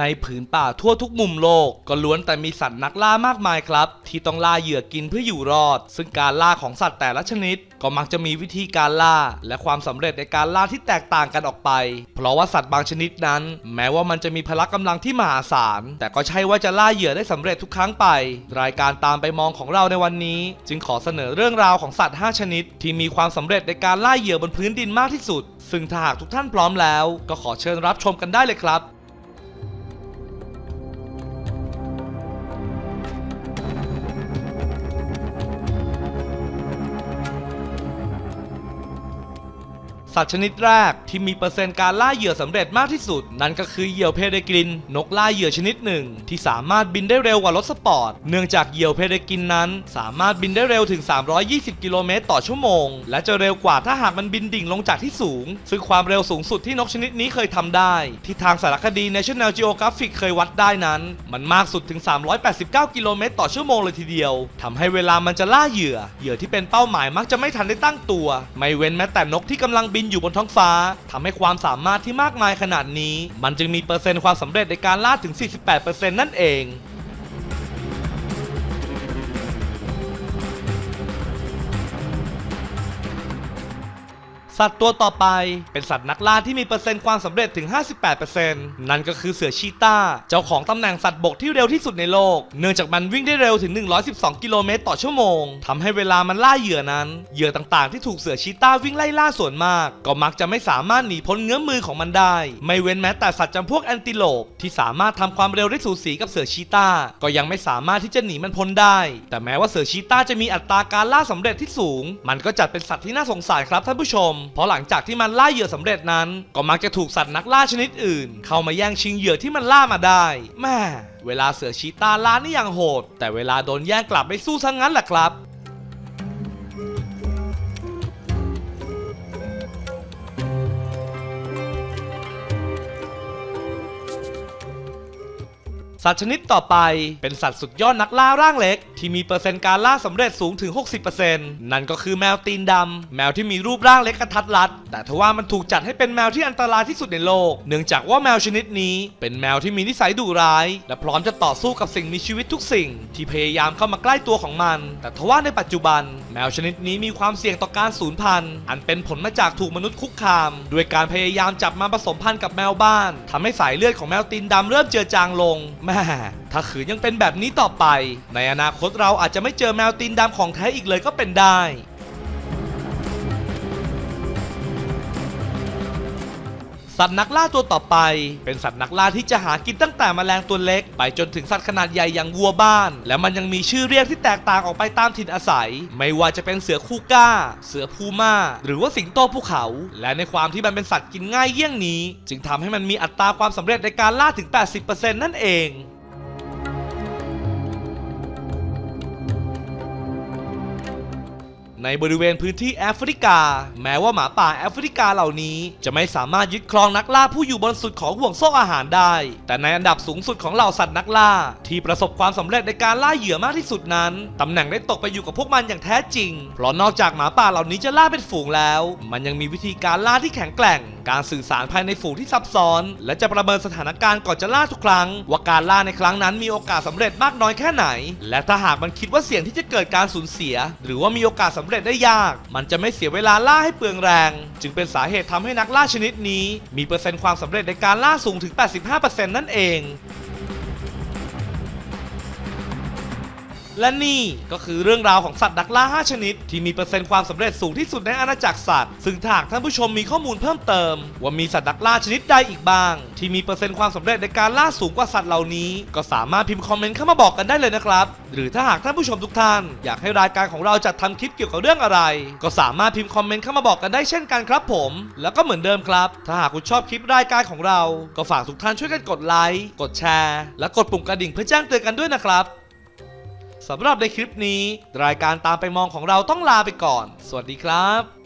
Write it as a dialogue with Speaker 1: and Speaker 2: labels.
Speaker 1: ในผืนป่าทั่วทุกมุมโลก ก็ล้วนแต่มีสัตว์นักล่ามากมายครับ ที่ต้องล่าเหยื่อกินเพื่ออยู่รอด ซึ่งการล่าของสัตว์แต่ละชนิด ก็มักจะมีวิธีการล่า และความสำเร็จในการล่าที่แตกต่างกันออกไป เพราะว่าสัตว์บางชนิดนั้น แม้ว่ามันจะมีพละกำลังที่มหาศาลแต่ก็ใช่ว่าจะล่าเหยื่อได้สำเร็จทุกครั้งไป รายการตามไปมองของเราในวันนี้ จึงขอเสนอเรื่องราวของสัตว์ 5 ชนิด ที่มีความสำเร็จในการล่าเหยื่อบนพื้นดินมากที่สุด ซึ่งถ้าหากทุกท่านพร้อมแล้ว ก็ขอเชิญรับชมกันได้เลยครับ สัตว์ชนิดแรกที่มีเปอร์เซ็นต์การล่าเหยื่อสำเร็จมากที่สุด นั่นก็คือเหยี่ยวเพเดกริน นกล่าเหยื่อชนิดหนึ่ง ที่สามารถบินได้เร็วกว่ารถสปอร์ต เนื่องจากเหยี่ยวเพเดกรินนั้น สามารถบินได้เร็วถึง 320 กิโลเมตรต่อชั่วโมง และจะเร็วกว่าถ้าหากมันบินดิ่งลงจากที่สูง ซึ่งความเร็วสูงสุดที่นกชนิดนี้เคยทำได้ ที่ทางสารคดี National Geographic เคยวัดได้นั้น มันมากสุดถึง 389 กิโลเมตรต่อชั่วโมงเลยทีเดียวทำให้เวลามันจะล่าเหยื่อเหยื่อที่เป็นเป้าหมายมักจะไม่ทันได้ตั้งตัว ไม่เว้นแม้แต่นกที่กำลังบินอยู่บนท้องฟ้าทำให้ความสามารถที่มากมายขนาดนี้ มันจึงมีเปอร์เซ็นต์ความสำเร็จในการล่าถึง 48%นั่นเอง สัตว์ตัวต่อไป เป็นสัตว์นักล่าที่มีเปอร์เซ็นต์ความสำเร็จถึง 58%นั่นก็คือเสือชีตาเจ้าของตำแหน่งสัตว์บกที่เร็วที่สุดในโลก เนื่องจากมันวิ่งได้เร็วถึง 112 กิโลเมตรต่อชั่วโมงทำให้เวลามันล่าเหยื่อนั้น เหยื่อต่างๆ ที่ถูกเสือชีตาวิ่งไล่ล่าส่วนมาก ก็มักจะไม่สามารถหนีพ้นเงื้อมมือของมันได้ ไม่เว้นแม้แต่สัตว์จำพวกแอนติโลปที่สามารถทำความเร็วได้สูสีกับเสือชีตาก็ยังไม่สามารถที่จะหนีมันพ้นได้ แต่แม้ว่าเสือชีตาจะมีอัตราการล่าสำเร็จที่สูง มันก็จัดเป็นสัตว์ที่น่าสงสารครับท่านผู้ชมเพราะหลังจากที่มันล่าเหยื่อสำเร็จนั้น ก็มักจะถูกสัตว์นักล่าชนิดอื่น เข้ามาแย่งชิงเหยื่อที่มันล่ามาได้แม่เวลาเสือชีตาล่านี่ยังโหด แต่เวลาโดนแย่งกลับไม่สู้ซะงั้นแหละครับ สัตว์ชนิดต่อไป เป็นสัตว์สุดยอดนักล่าร่างเล็ก ที่มีเปอร์เซ็นต์การล่าสำเร็จสูงถึง 60%นั่นก็คือแมวตีนดำแมวที่มีรูปร่างเล็กกระทัดรัด แต่ทว่ามันถูกจัดให้เป็นแมวที่อันตรายที่สุดในโลก เนื่องจากว่าแมวชนิดนี้ เป็นแมวที่มีนิสัยดุร้าย และพร้อมจะต่อสู้กับสิ่งมีชีวิตทุกสิ่ง ที่พยายามเข้ามาใกล้ตัวของมัน แต่ทว่าในปัจจุบัน แมวชนิดนี้มีความเสี่ยงต่อการสูญพันธุ์ อันเป็นผลมาจากถูกมนุษย์คุกคาม ด้วยการพยายามจับมาผสมพันธุ์กับแมวบ้านทำให้สายเลือดของแมวตีนดำเริ่มเจือจางลงม่ถ้าขืนยังเป็นแบบนี้ต่อไป ในอนาคตเราอาจจะไม่เจอแมวตีนดำของแท้อีกเลยก็เป็นได้ สัตว์นักล่าตัวต่อไป เป็นสัตว์นักล่าที่จะหากินตั้งแต่แมลงตัวเล็ก ไปจนถึงสัตว์ขนาดใหญ่อย่างวัวบ้าน และมันยังมีชื่อเรียกที่แตกต่างออกไปตามถิ่นอาศัย ไม่ว่าจะเป็นเสือคูก้า เสือพูม่า หรือว่าสิงโตภูเขา และในความที่มันเป็นสัตว์กินง่ายเยี่ยงนี้ จึงทำให้มันมีอัตราความสำเร็จในการล่าถึง 80%นั่นเอง ในบริเวณพื้นที่แอฟริกา แม้ว่าหมาป่าแอฟริกาเหล่านี้ จะไม่สามารถยึดครองนักล่าผู้อยู่บนสุดของห่วงโซ่อาหารได้ แต่ในอันดับสูงสุดของเหล่าสัตว์นักล่า ที่ประสบความสำเร็จในการล่าเหยื่อมากที่สุดนั้นตำแหน่งได้ตกไปอยู่กับพวกมันอย่างแท้จริง เพราะนอกจากหมาป่าเหล่านี้จะล่าเป็นฝูงแล้ว มันยังมีวิธีการล่าที่แข็งแกร่ง การสื่อสารภายในฝูงที่ซับซ้อน และจะประเมินสถานการณ์ก่อนจะล่าทุกครั้ง ว่าการล่าในครั้งนั้นมีโอกาสสำเร็จมากน้อยแค่ไหน และถ้าหากมันคิดว่าเสี่ยงที่จะเกิดการสูญเสีย หรือว่ามีโอกาสสำเร็จได้ยาก มันจะไม่เสียเวลาล่าให้เปลืองแรง จึงเป็นสาเหตุทำให้นักล่าชนิดนี้ มีเปอร์เซ็นต์ความสำเร็จในการล่าสูงถึง 85%นั่นเอง และนี่ก็คือเรื่องราวของสัตว์นักล่า 5 ชนิด ที่มีเปอร์เซ็นต์ความสำเร็จสูงที่สุดในอาณาจักรสัตว์ ซึ่งถ้าหากท่านผู้ชมมีข้อมูลเพิ่มเติม ว่ามีสัตว์นักล่าชนิดใดอีกบ้าง ที่มีเปอร์เซ็นต์ความสำเร็จในการล่าสูงกว่าสัตว์เหล่านี้ ก็สามารถพิมพ์คอมเมนต์เข้ามาบอกกันได้เลยนะครับ หรือถ้าหากท่านผู้ชมทุกท่าน อยากให้รายการของเราจัดทำคลิปเกี่ยวกับเรื่องอะไร ก็สามารถพิมพ์คอมเมนต์เข้ามาบอกกันได้เช่นกันครับผม แล้วก็เหมือนเดิมครับ ถ้าหากคุณชอบคลิปรายการของเรา ก็ฝากทุกท่านช่วยกันกดไลค์ กดแชร์ และกดปุ่มกระดิ่งเพื่อแจ้งเตือนกันด้วยนะครับ สำหรับในคลิปนี้ รายการตามไปมองของเราต้องลาไปก่อน สวัสดีครับ